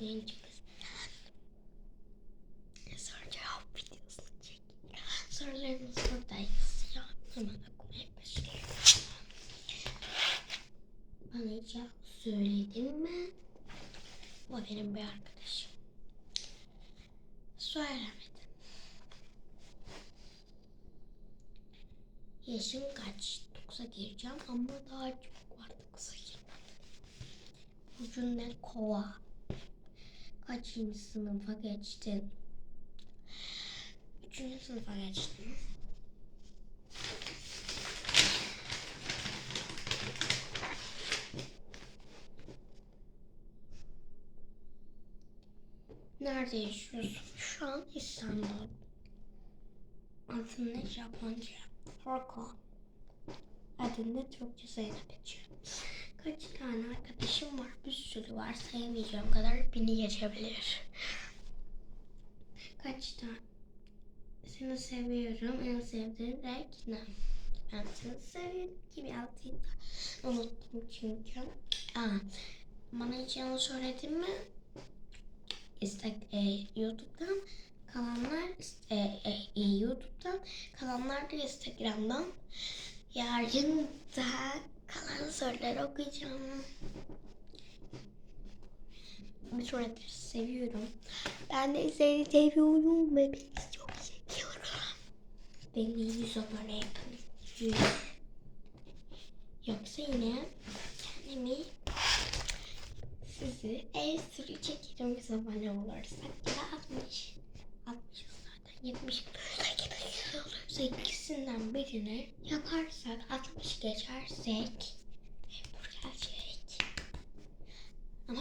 genç kızlar. Soru cevap videosunu çek. Sorularımız burada yazıyor. Hemen okumaya başlıyorum. Bana hiç yalan söyledin mi? O benim bir arkadaşım. Söylemedim. Yaşım kaç? 9'a gireceğim ama daha çok var 9'a girmedim. Burcun ne? Kova. Kaçıncı sınıfa geçtin? Üçüncü sınıfa geçtim. Nerede yaşıyorsun? Şu an İstanbul. Adın ne Japonca? Horko. Adın ne Türkçe Zeynep geçiyor. Kaç tane arkadaşım var? Bir sürü var. Sayamayacağım kadar bini geçebilir. Kaç tane? Seni seviyorum. En sevdiğin renk ne? Ben seni seviyorum gibi altıyı da unuttum çünkü. Aa, bana hiç yalan söyledin mi? İstek, e, YouTube'dan kalanlar e, e, e, YouTube'dan kalanlar da Instagram'dan. Yarın da kalan soruları okuyacağım bir sonraki seviyorum. Ben de seni seviyorum ve beni çok seviyorum. Beni 100 abone yapın. Yoksa yine kendimi sizi en sürü çekerim 100 abone olursak. Ya 60. 60 zaten 70. Olursa ikisinden birini yaparsak 60 geçersek hep buraya Ama